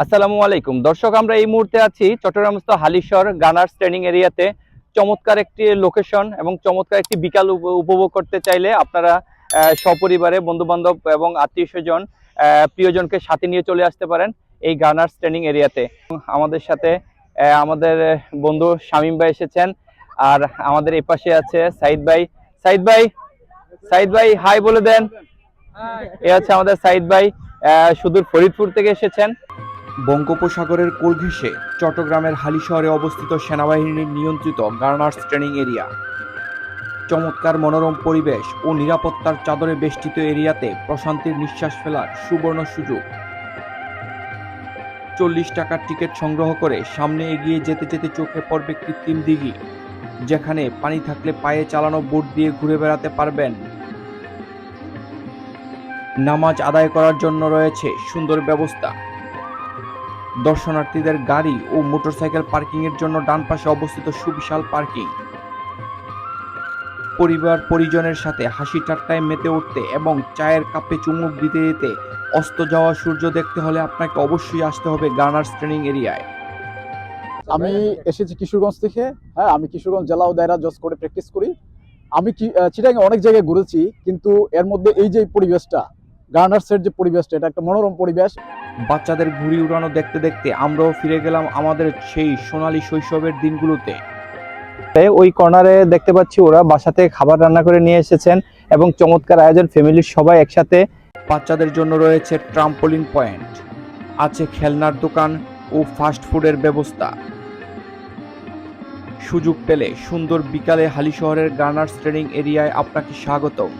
আসসালামু আলাইকুম। দর্শক আমরা এই মুহূর্তে আছি চট্টগ্রামস্থ হালিশহর গানার্স ট্রেনিং এরিয়াতে। চমৎকার একটি লোকেশন এবং চমৎকার একটি বিকাল উপ- উপভোগ করতে চাইলে আপনারা সপরিবারে বন্ধু বান্ধব এবং আত্মীয় স্বজন প্রিয়জনকে সাথে নিয়ে চলে আসতে পারেন এই গানার্স ট্রেনিং এরিয়াতে। আমাদের সাথে আমাদের বন্ধু শামীম ভাই এসেছেন আর আমাদের এই পাশে আছে সাইদ ভাই। সাইদ ভাই সাইদ ভাই হাই বলে দেন। এ হচ্ছে আমাদের সাইদ ভাই আহ, সুদূর ফরিদপুর থেকে এসেছেন। বঙ্গোপসাগরের কোল ঘেঁষে চট্টগ্রামের হালিশহরে অবস্থিত সেনাবাহিনীর নিয়ন্ত্রিত গার্নার্স ট্রেনিং এরিয়া। চমৎকার মনোরম পরিবেশ ও নিরাপত্তার চাদরে বেষ্টিত এরিয়াতে প্রশান্তির নিঃশ্বাস ফেলার সুবর্ণ সুযোগ। চল্লিশ টাকার টিকিট সংগ্রহ করে সামনে এগিয়ে যেতে যেতে চোখে পড়বে কৃত্রিম দিঘি, যেখানে পানি থাকলে পায়ে চালানো বোট দিয়ে ঘুরে বেড়াতে পারবেন। নামাজ আদায় করার জন্য রয়েছে সুন্দর ব্যবস্থা। দর্শনার্থীদের গাড়ি ও মোটরসাইকেল পার্কিং এর জন্য ডান পাশে অবস্থিত সুবিশাল পার্কিং। পরিবার পরিজনের সাথে হাসি ঠাট্টায় মেতে উঠতে এবং চায়ের কাপে চুমুক দিতে দিতে অস্ত যাওয়া সূর্য দেখতে হলে আপনাকে অবশ্যই আসতে হবে গার্নার্স ট্রেনিং এরিয়ায়। আমি এসেছি কিশোরগঞ্জ থেকে। হ্যাঁ আমি কিশোরগঞ্জ জেলা ও দায়রা জজ করে প্র্যাকটিস করি। আমি কি চিটাং অনেক জায়গায় ঘুরেছি, কিন্তু এর মধ্যে এই যে পরিবেশটা গার্নার্সের যে পরিবেশটা এটা একটা মনোরম পরিবেশ। বাচ্চাদের ঘুড়ি উড়ানো দেখতে দেখতে আমরাও ফিরে গেলাম আমাদের সেই সোনালী শৈশবের দিনগুলোতে। ওই কর্নারে দেখতে পাচ্ছি ওরা বাসাতে খাবার রান্না করে নিয়ে এসেছেন এবং চমৎকার আয়োজন ফ্যামিলির সবাই একসাথে। বাচ্চাদের জন্য রয়েছে ট্রাম্পোলিন পয়েন্ট আছে খেলনার দোকান ও ফাস্ট ফুডের ব্যবস্থা। সুযোগ পেলে সুন্দর বিকালে হালি শহরের গার্নার্স ট্রেনিং এরিয়ায় আপনাকে স্বাগতম।